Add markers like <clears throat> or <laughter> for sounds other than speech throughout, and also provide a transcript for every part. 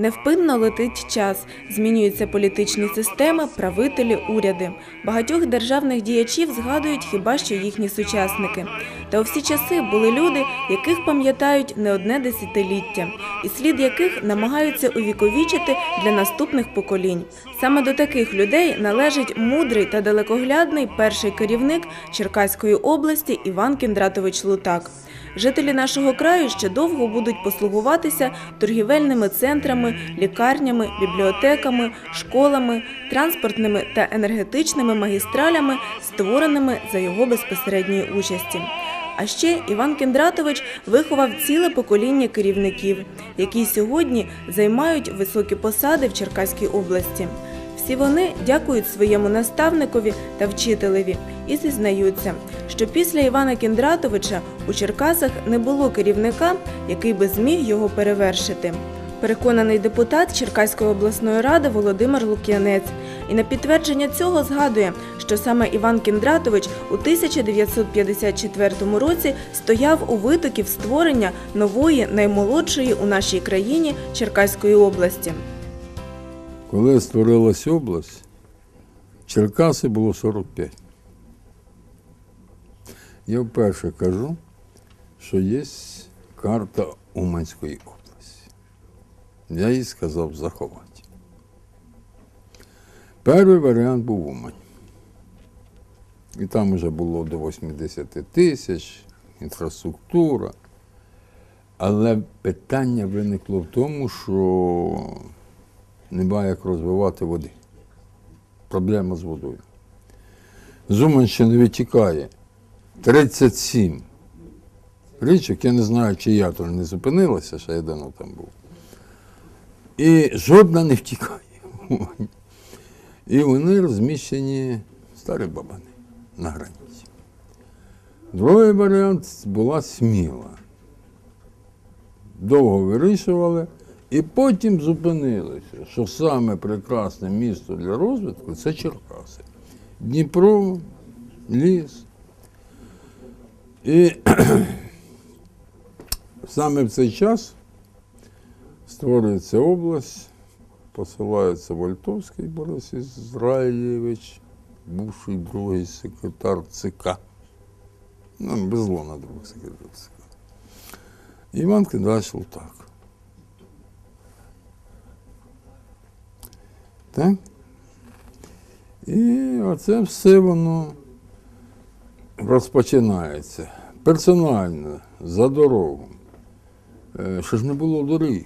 Невпинно летить час, змінюються політичні системи, правителі, уряди. Багатьох державних діячів згадують хіба що їхні сучасники. Та у всі часи були люди, яких пам'ятають не одне десятиліття, і слід яких намагаються увіковічити для наступних поколінь. Саме до таких людей належить мудрий та далекоглядний перший керівник Черкаської області Іван Кіндратович Лутак. Жителі нашого краю ще довго будуть послугуватися торгівельними центрами, лікарнями, бібліотеками, школами, транспортними та енергетичними магістралями, створеними за його безпосередньої участі. А ще Іван Кіндратович виховав ціле покоління керівників, які сьогодні займають високі посади в Черкаській області. Всі вони дякують своєму наставникові та вчителеві і зізнаються, що після Івана Кіндратовича у Черкасах не було керівника, який би зміг його перевершити. Переконаний депутат Черкаської обласної ради Володимир Лук'янець. І на підтвердження цього згадує, що саме Іван Кіндратович у 1954 році стояв у витоків створення нової наймолодшої у нашій країні Черкаської області. Коли створилась область, Черкаси було 45. Я вперше кажу, що є карта Уманської області. Я їй сказав заховати. Перший варіант був Умань. І там вже було до 80 тисяч, інфраструктура. Але питання виникло в тому, що немає як розвивати води. Проблема з водою. З Уманщини витікає 37 річок, я не знаю, чи я то не зупинилася, ще я давно там був. І жодна не втікає. І вони розміщені старі бабани на границі. Другий варіант була сміла. Довго вирішували. І потім зупинилися, що саме прекрасне місто для розвитку це Черкаси. Дніпро, ліс. І <clears throat> саме в цей час створюється область, посилається Вольтовський Борис Ізраїлєвич, бувший другий секретар ЦК. Ну, без зло на другий секретар ЦК. Іван Кидач Лутак. Так? І оце все воно розпочинається. Персонально, за дорогу. Е, Що ж не було доріг.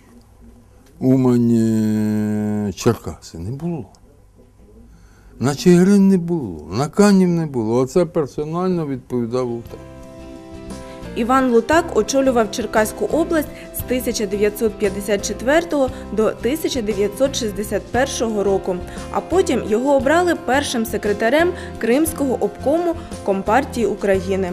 Умань Черкаси не було. На Чигирин не було, на Канів не було. Оце персонально відповідав Лутак. Іван Лутак очолював Черкаську область з 1954 до 1961 року, а потім його обрали першим секретарем Кримського обкому Компартії України.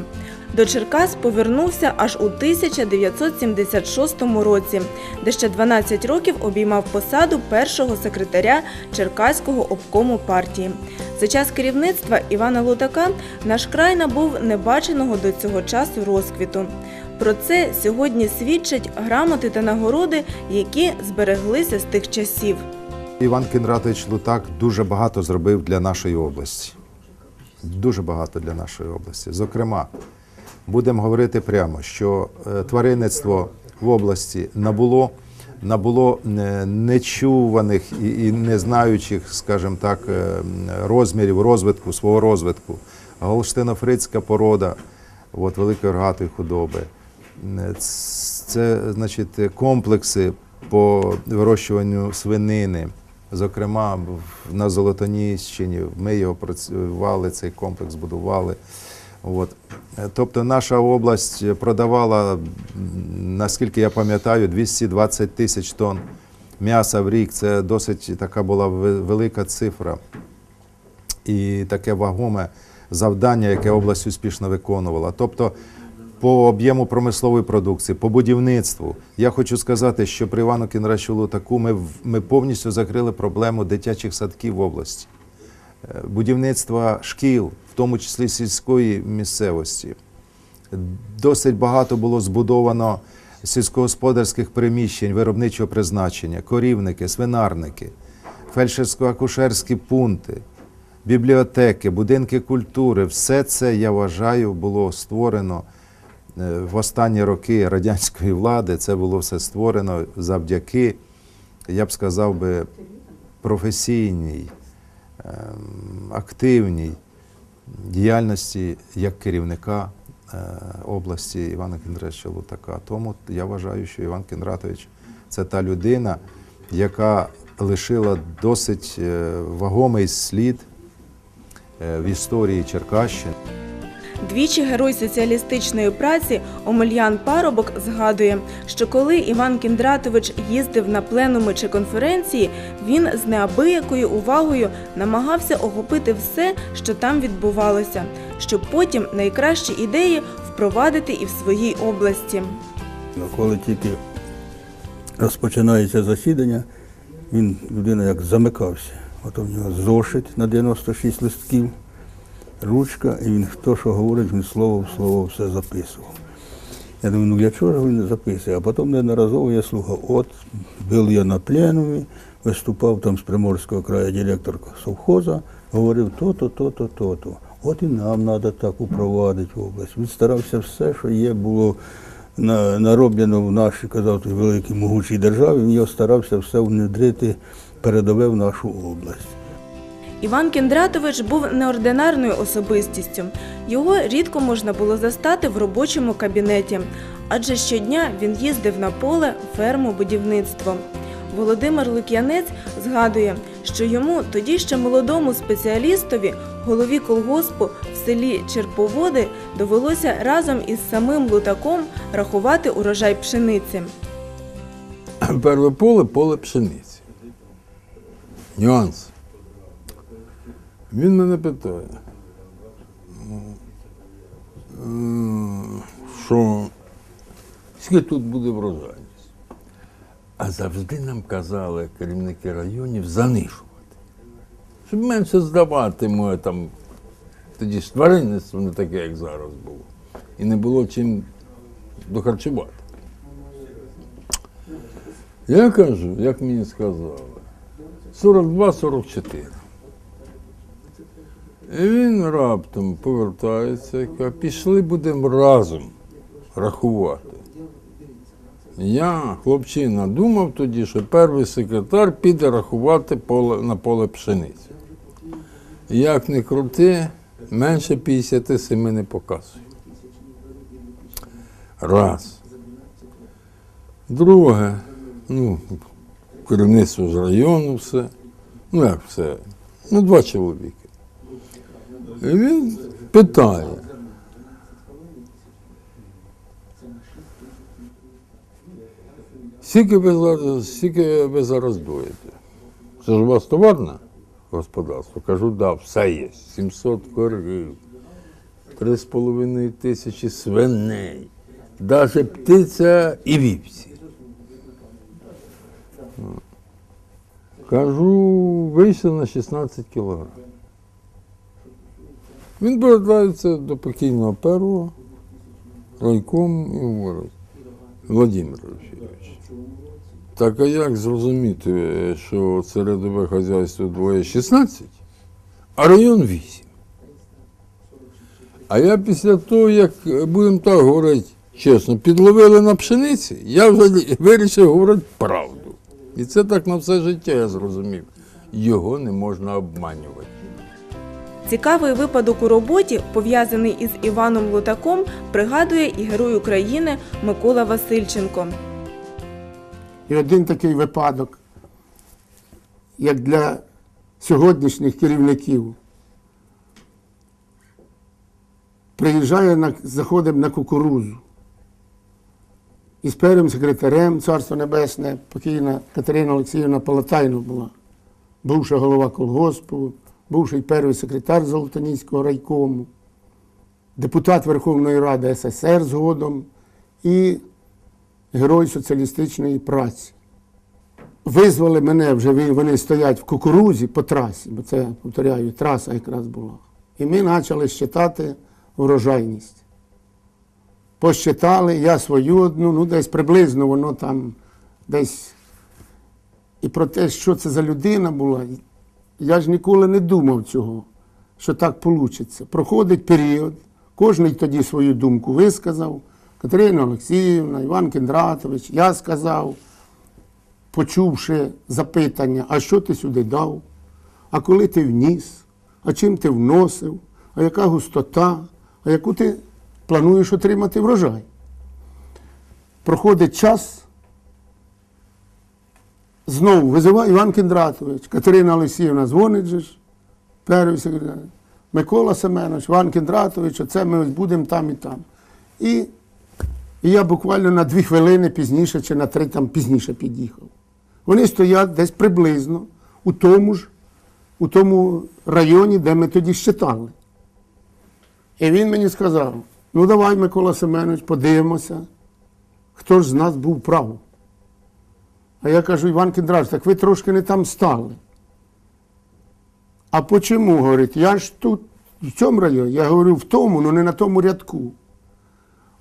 До Черкас повернувся аж у 1976 році, де ще 12 років обіймав посаду першого секретаря Черкаського обкому партії. За час керівництва Івана Лутака наш край набув небаченого до цього часу розквіту. Про це сьогодні свідчать грамоти та нагороди, які збереглися з тих часів. Іван Кінратович Лутак дуже багато зробив для нашої області. Дуже багато для нашої області. Зокрема, будемо говорити прямо, що е, тваринництво в області набуло, набуло е, нечуваних і, і не знаючих, скажімо так, е, розмірів розвитку, свого розвитку. Голштино-фрицька порода от, великої рогатої худоби. Це, значить, комплекси по вирощуванню свинини. Зокрема, на Золотоніщині ми його працювали, цей комплекс будували. От. Тобто наша область продавала, наскільки я пам'ятаю, 220 тисяч тонн м'яса в рік. Це досить така була велика цифра і таке вагоме завдання, яке область успішно виконувала. Тобто, по об'єму промислової продукції, по будівництву. Я хочу сказати, що при Івану Кінрачулу таку ми, ми повністю закрили проблему дитячих садків в області, будівництва шкіл, в тому числі сільської місцевості. Досить багато було збудовано сільськогосподарських приміщень виробничого призначення, корівники, свинарники, фельдшерсько-акушерські пункти, бібліотеки, будинки культури. Все це, я вважаю, було створено е, в останні роки радянської влади. Це було все створено завдяки, я б сказав би, професійній, активній діяльності як керівника е, області Івана Кіндратовича Лутака. Тому я вважаю, що Іван Кіндратович це та людина, яка лишила досить е, вагомий слід е, в історії Черкащини. Двічі герой соціалістичної праці Омельян Парубок згадує, що коли Іван Кіндратович їздив на пленуми чи конференції, він з неабиякою увагою намагався охопити все, що там відбувалося, щоб потім найкращі ідеї впровадити і в своїй області. Ну, Коли тільки розпочинається засідання, він людина як замикався. От у нього зошит на 96 листків, ручка, і він хто що говорить, він слово в слово все записував. Я думаю, ну для чого ж він не записує? А потім неодноразово я слухав, от був я на пленумі, виступав там з Приморського краю директор совхоза, говорив то-то, то-то, то-то. От і нам треба так упровадити в область. Він старався все, що є, було нароблено в нашій, казав, великій могучій державі, він його старався все внедрити передове в нашу область. Іван Кіндратович був неординарною особистістю. Його рідко можна було застати в робочому кабінеті, адже щодня він їздив на поле, ферму, будівництво. Володимир Лук'янець згадує, що йому, тоді ще молодому спеціалістові, голові колгоспу в селі Черповоди, довелося разом із самим лутаком рахувати урожай пшениці. Перше поле поле пшениці. Нюанс. Він мене питає, що скільки тут буде врожайність. А завжди нам казали керівники районів занижувати. Щоб менше здавати моє там. Тоді ж тваринництво не таке, як зараз було. І не було чим дохарчувати. Я кажу, як мені сказали, 42-44. Він раптом повертається і каже, пішли будемо разом рахувати. Я, хлопчина, думав тоді, що перший секретар піде рахувати поле, на поле пшениці. Як не крути, менше 57 не показує. Раз. Друге, ну, керівництво з району все. Ну як все? Ну, два чоловіки. І він питає. Скільки ви скільки ви зараз доїте? Це ж у вас товарне господарство? Кажу, да, все є. 700 корів, 3,5 тисячі свиней, навіть птиця і вівці. Кажу, вийшло на 16 кілограм. Він повертається до покійного первого райком і говорить, Владимир Олексійович, так а як зрозуміти, що це рядове хазяйство двоє 16, а район 8? А я після того, як будемо так говорити чесно, підловили на пшениці, я вже вирішив говорити правду. І це так на все життя я зрозумів. Його не можна обманювати. Цікавий випадок у роботі, пов'язаний із Іваном Лутаком, пригадує і герой України Микола Васильченко. І один такий випадок, як для сьогоднішніх керівників. Приїжджає на, заходимо на кукурузу. І з першим секретарем Царство Небесне, покійна Катерина Олексіївна Палатайно була, бувша голова колгоспу, бувший перший секретар Золотоніського райкому, депутат Верховної Ради СССР згодом і герой соціалістичної праці. Визвали мене вже, вони стоять в кукурузі по трасі, бо це, повторяю, траса якраз була. І ми почали щитати врожайність. посчитали, я свою одну, ну десь приблизно воно там десь. І про те, що це за людина була, я ж ніколи не думав цього, що так вийде. Проходить період, кожен тоді свою думку висказав. Катерина Олексіївна, Іван Кіндратович, я сказав, почувши запитання, а що ти сюди дав? А коли ти вніс? А чим ти вносив? А яка густота? А яку ти плануєш отримати врожай? Проходить час, знову визиває Іван Кіндратович, Катерина Олексіївна дзвонить же ж, перший секретар, Микола Семенович, Іван Кіндратович, оце ми ось будемо там і там. І, і я буквально на дві хвилини пізніше чи на три там пізніше під'їхав. Вони стоять десь приблизно у тому ж, у тому районі, де ми тоді щитали. І він мені сказав: ну давай, Микола Семенович, подивимося, хто ж з нас був правий. А я кажу, Іван Кіндрач, так ви трошки не там стали. А почому? Говорить, я ж тут, в цьому районі, я говорю, в тому, але не на тому рядку.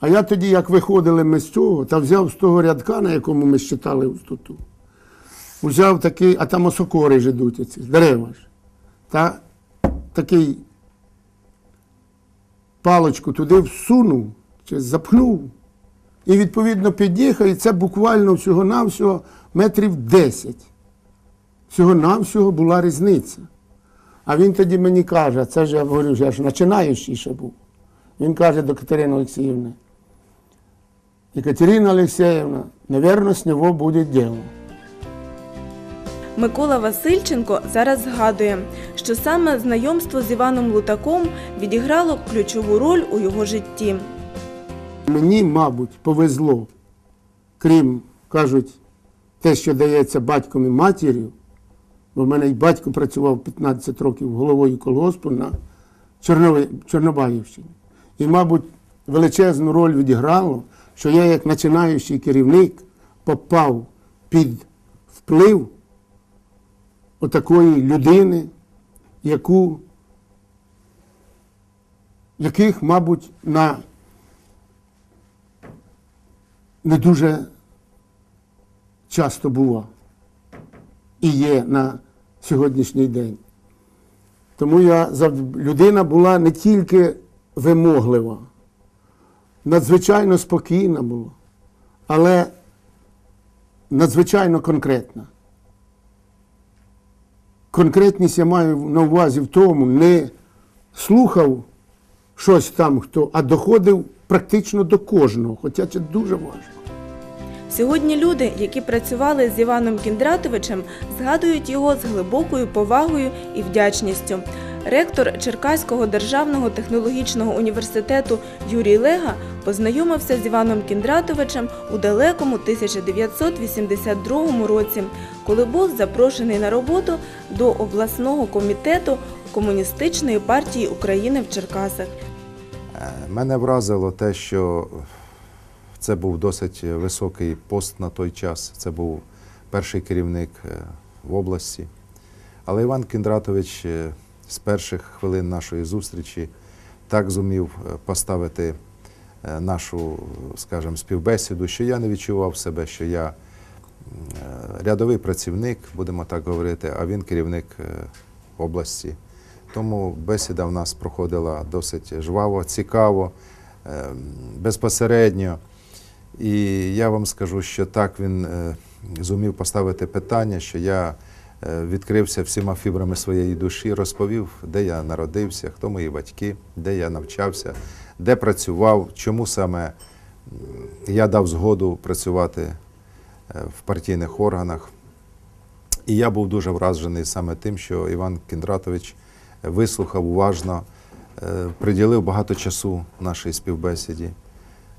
А я тоді, як виходили ми з цього, та взяв з того рядка, на якому ми щитали густоту, взяв такий, а там осокори ж ідуть, дерева ж. Та такий паличку туди всунув, чи запхнув. І відповідно під'їхав, і це буквально всього-навсього метрів 10. Всього-навсього була різниця. А він тоді мені каже, це ж я говорю, я ж починаючий ще був. Він каже до Катерини Олексіївни, Екатерина Олексіївна, наверное, з нього буде діло. Микола Васильченко зараз згадує, що саме знайомство з Іваном Лутаком відіграло ключову роль у його житті. Мені, мабуть, повезло, крім, кажуть, те, що дається батьком і матір'ю, бо в мене і батько працював 15 років головою колгоспу на Чорнобаївщині. І, мабуть, величезну роль відіграло, що я, як починаючий керівник, попав під вплив отакої людини, яку, яких, мабуть, на не дуже часто бува і є на сьогоднішній день. Тому я людина була не тільки вимоглива, надзвичайно спокійна була, але надзвичайно конкретна. Конкретність я маю на увазі в тому, не слухав щось там хто, а доходив практично до кожного, хоча це дуже важко. Сьогодні люди, які працювали з Іваном Кіндратовичем, згадують його з глибокою повагою і вдячністю. Ректор Черкаського державного технологічного університету Юрій Лега познайомився з Іваном Кіндратовичем у далекому 1982 році, коли був запрошений на роботу до обласного комітету Комуністичної партії України в Черкасах. Е, Мене вразило те, що це був досить високий пост на той час. Це був перший керівник е, в області. Але Іван Кіндратович е, з перших хвилин нашої зустрічі так зумів е, поставити е, нашу, скажімо, співбесіду, що я не відчував себе, що я е, рядовий працівник, будемо так говорити, а він керівник е, області. Тому бесіда в нас проходила досить жваво, цікаво, е, безпосередньо. І я вам скажу, що так він е, зумів поставити питання, що я е, відкрився всіма фібрами своєї душі, розповів, де я народився, хто мої батьки, де я навчався, де працював, чому саме я дав згоду працювати е, в партійних органах. І я був дуже вражений саме тим, що Іван Кіндратович вислухав уважно, приділив багато часу нашій співбесіді.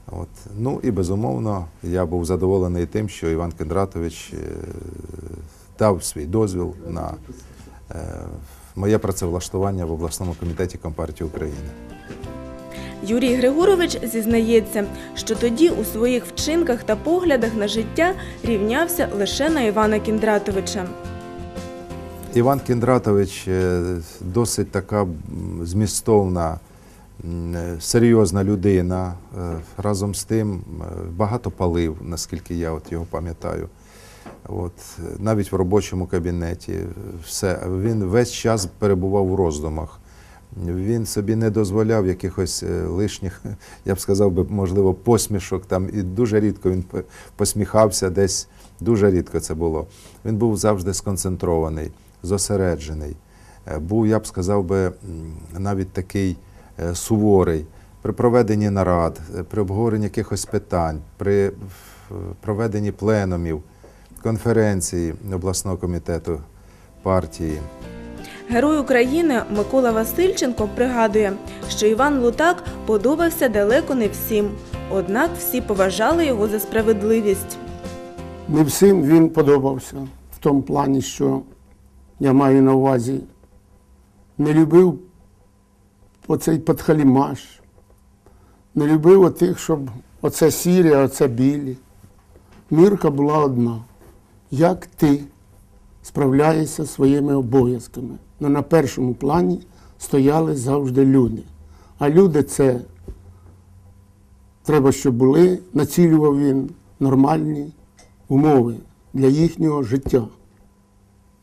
От. Ну і безумовно, я був задоволений тим, що Іван Кіндратович е, дав свій дозвіл на е, моє працевлаштування в обласному комітеті Компартії України. Юрій Григорович зізнається, що тоді у своїх вчинках та поглядах на життя рівнявся лише на Івана Кіндратовича. Іван Кіндратович е, досить така змістовна серйозна людина. Е, Разом з тим е, багато палив, наскільки я от його пам'ятаю. От, е, навіть в робочому кабінеті, е, все. Він весь час перебував у роздумах. Він собі не дозволяв якихось е, лишніх, <laughs> я б сказав би, можливо, посмішок там, і дуже рідко він посміхався десь, дуже рідко це було. Він був завжди сконцентрований, зосереджений. Е, Був, я б сказав би, навіть такий е, суворий. При проведенні нарад, е, при обговоренні якихось питань, при проведенні пленумів, конференції обласного комітету партії. Герой України Микола Васильченко пригадує, що Іван Лутак подобався далеко не всім, однак всі поважали його за справедливість. Не всім він подобався в тому плані, що я маю на увазі, не любив оцей подхалімаш, не любив отих, щоб оце сірі, а оце білі. Мірка була одна. Як ти справляєшся своїми обов'язками? Ну, на першому плані стояли завжди люди. А люди це треба, щоб були, націлював він нормальні умови для їхнього життя.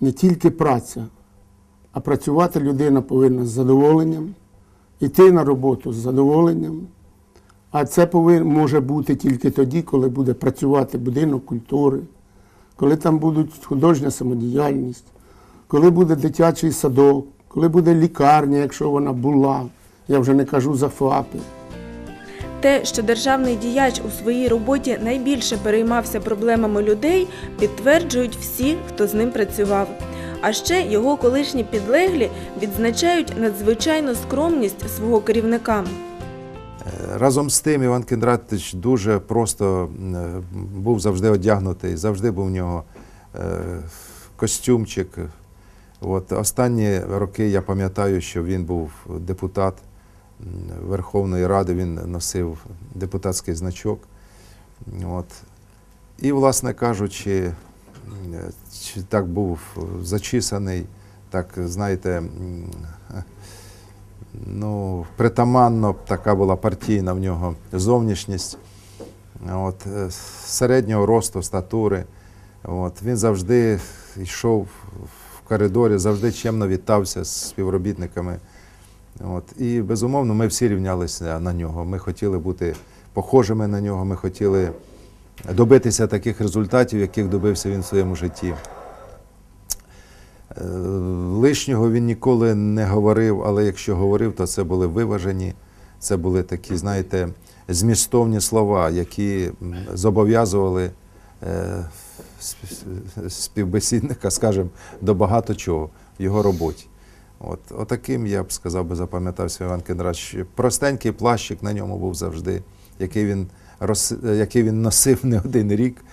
Не тільки праця, а працювати людина повинна з задоволенням, йти на роботу з задоволенням. А це повин, може бути тільки тоді, коли буде працювати будинок культури, коли там буде художня самодіяльність, коли буде дитячий садок, коли буде лікарня, якщо вона була. Я вже не кажу за ФАПи. Те, що державний діяч у своїй роботі найбільше переймався проблемами людей, підтверджують всі, хто з ним працював. А ще його колишні підлеглі відзначають надзвичайну скромність свого керівника. Е, Разом з тим Іван Кіндратович дуже просто е, був завжди одягнутий, завжди був в нього е, костюмчик. От, останні роки я пам'ятаю, що він був депутат Верховної Ради, він носив депутатський значок. От. І, власне кажучи, так був зачісаний, так, знаєте, ну, притаманно така була партійна в нього зовнішність. От, е, середнього росту, статури. От, він завжди йшов в коридорі, завжди чемно вітався з співробітниками. От, і, безумовно, ми всі рівнялися на нього. Ми хотіли бути похожими на нього, ми хотіли добитися таких результатів, яких добився він в своєму житті. Е, Лишнього він ніколи не говорив, але якщо говорив, то це були виважені, це були такі, знаєте, змістовні слова, які зобов'язували е, співбесідника, скажімо, до багато чого в його роботі. От, отаким, я б сказав би, запам'ятався Іван Кендрач. Простенький плащик на ньому був завжди, який він, який він носив не один рік.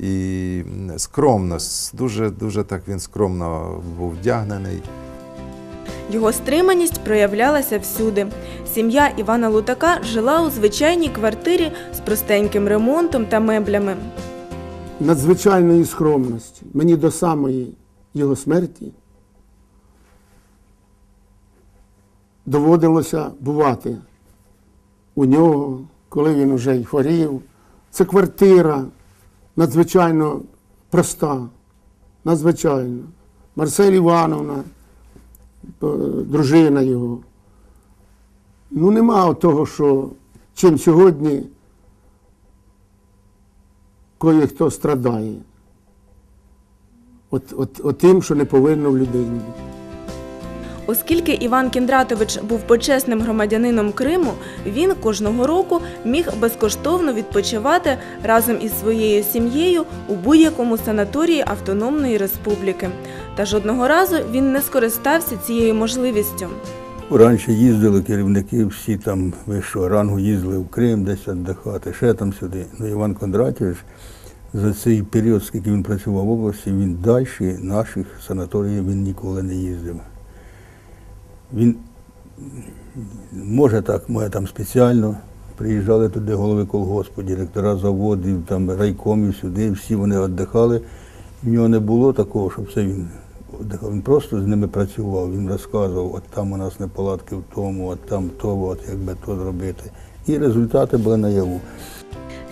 І скромно, дуже, дуже так він скромно був вдягнений. Його стриманість проявлялася всюди. Сім'я Івана Лутака жила у звичайній квартирі з простеньким ремонтом та меблями. надзвичайної скромності. Мені до самої його смерті доводилося бувати у нього, коли він уже й хворів. Це квартира надзвичайно проста, надзвичайно. Марсель Івановна, е, дружина його. Ну, нема того, що чим сьогодні кое-хто страдає. От, от, от тим, що не повинно в людині. Оскільки Іван Кіндратович був почесним громадянином Криму, він кожного року міг безкоштовно відпочивати разом із своєю сім'єю у будь-якому санаторії Автономної Республіки. Та жодного разу він не скористався цією можливістю. Раніше їздили керівники, всі там вищого рангу їздили в Крим, десь віддихати, ще там сюди. Ну, Іван Кондратович за цей період, скільки він працював в області, він далі наших санаторіїв він ніколи не їздив. Він, може так, може там спеціально приїжджали туди голови колгоспу, директора заводів, там райкомів сюди, всі вони віддихали. В нього не було такого, щоб це він Він просто з ними працював, він розказував, от там у нас неполадки в тому, от там то, от якби то зробити. І результати були наяву.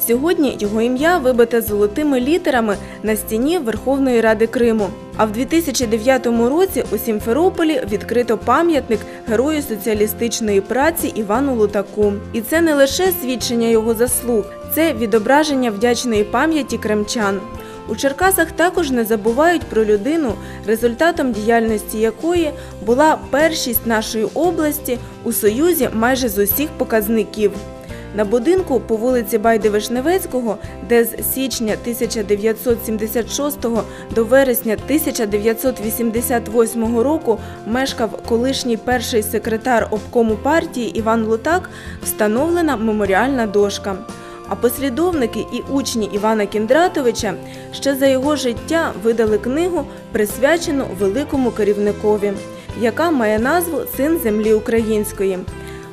Сьогодні його ім'я вибите золотими літерами на стіні Верховної Ради Криму. А в 2009 році у Сімферополі відкрито пам'ятник герою соціалістичної праці Івану Лутаку. І це не лише свідчення його заслуг, це відображення вдячної пам'яті кримчан. У Черкасах також не забувають про людину, результатом діяльності якої була першість нашої області у союзі майже з усіх показників. На будинку по вулиці Байди Вишневецького, де з січня 1976 до вересня 1988 року мешкав колишній перший секретар обкому партії Іван Лутак, встановлена меморіальна дошка. А послідовники і учні Івана Кіндратовича ще за його життя видали книгу, присвячену великому керівникові, яка має назву Син землі української.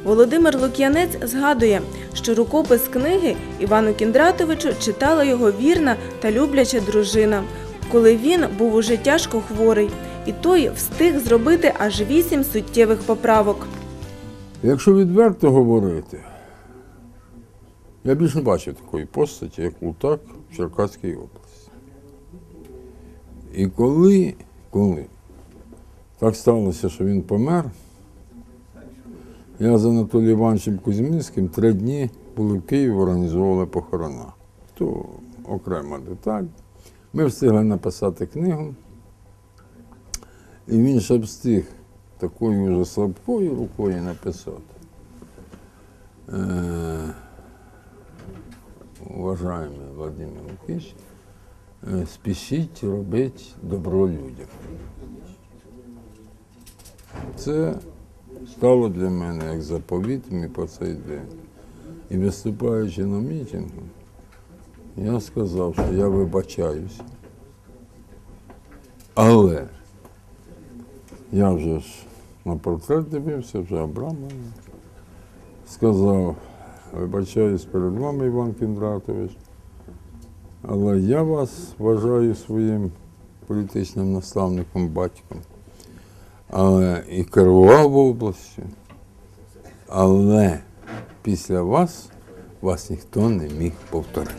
Володимир Лук'янець згадує, що рукопис книги Івану Кіндратовичу читала його вірна та любляча дружина, коли він був уже тяжко хворий, і той встиг зробити аж вісім суттєвих поправок. Якщо відверто говорити, я більше не бачив такої постаті, як Лутак в Черкаській області. І коли, коли так сталося, що він помер, я з Анатолієм Івановичем Кузьмінським три дні були в Києві, організовували похорона. То окрема деталь. Ми встигли написати книгу, і він ще встиг такою вже слабкою рукою написати. Е, уважаемый Владимир Лукич, е, спішіть робити добро людям. Це стало для мене як заповітом і по цей день. І виступаючи на мітингу, я сказав, що я вибачаюся. Але я вже ж на портрет дивився, вже Абрамова. Сказав, вибачаюсь перед вами, Іван Кіндратович, але я вас вважаю своїм політичним наставником, батьком. Але і керував областю. Але після вас вас ніхто не міг повторити.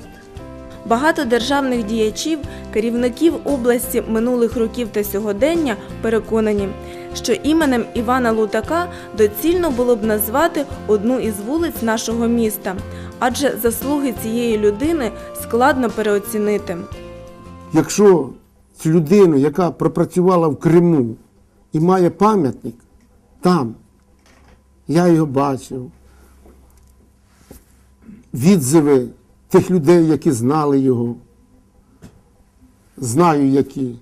Багато державних діячів, керівників області минулих років та сьогодення переконані, що іменем Івана Лутака доцільно було б назвати одну із вулиць нашого міста, адже заслуги цієї людини складно переоцінити. Якщо цю людину, яка пропрацювала в Криму і має пам'ятник там, я його бачив, відзиви тих людей, які знали його, знаю які,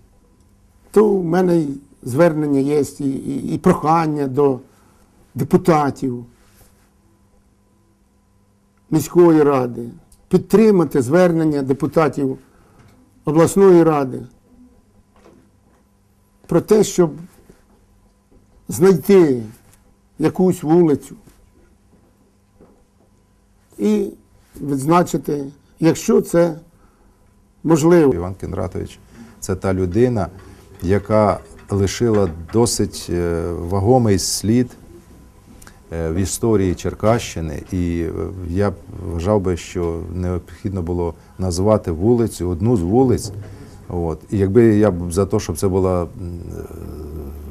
то в мене звернення є і, і, і прохання до депутатів міської ради підтримати звернення депутатів обласної ради про те, щоб знайти якусь вулицю і відзначити, якщо це можливо. Іван Кіндратович це та людина, яка лишила досить е, вагомий слід е, в історії Черкащини. І е, я вважав би, що необхідно було назвати вулицю, одну з вулиць. От. І якби я б за те, щоб це була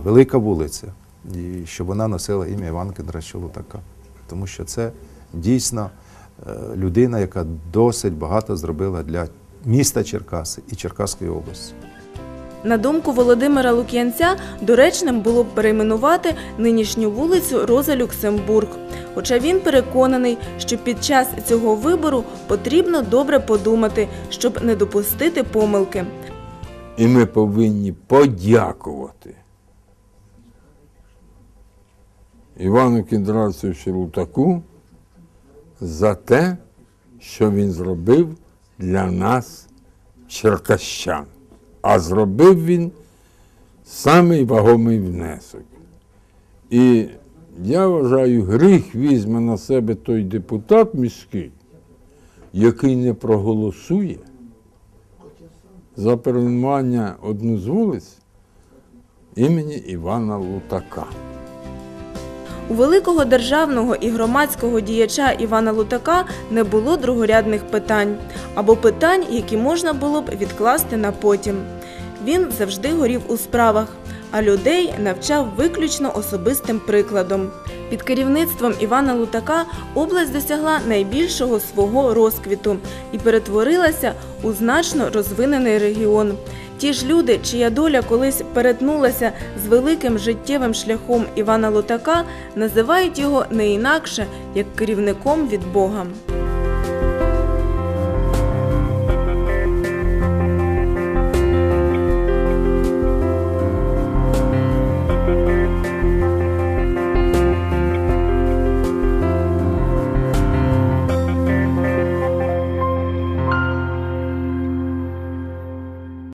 велика вулиця, і щоб вона носила ім'я Івана Кіндратовича Лутака. Тому що це дійсно е, людина, яка досить багато зробила для міста Черкаси і Черкаської області. На думку Володимира Лук'янця, доречним було б перейменувати нинішню вулицю Роза Люксембург. Хоча він переконаний, що під час цього вибору потрібно добре подумати, щоб не допустити помилки. І ми повинні подякувати Івану Кіндратовичу Лутаку за те, що він зробив для нас, черкащан. А зробив він самий вагомий внесок. І я вважаю, гріх візьме на себе той депутат міський, який не проголосує за перейменування одну з вулиць імені Івана Лутака. У великого державного і громадського діяча Івана Лутака не було другорядних питань або питань, які можна було б відкласти на потім. Він завжди горів у справах, а людей навчав виключно особистим прикладом. Під керівництвом Івана Лутака область досягла найбільшого свого розквіту і перетворилася у значно розвинений регіон. Ті ж люди, чия доля колись перетнулася з великим життєвим шляхом Івана Лутака, називають його не інакше як керівником від Бога.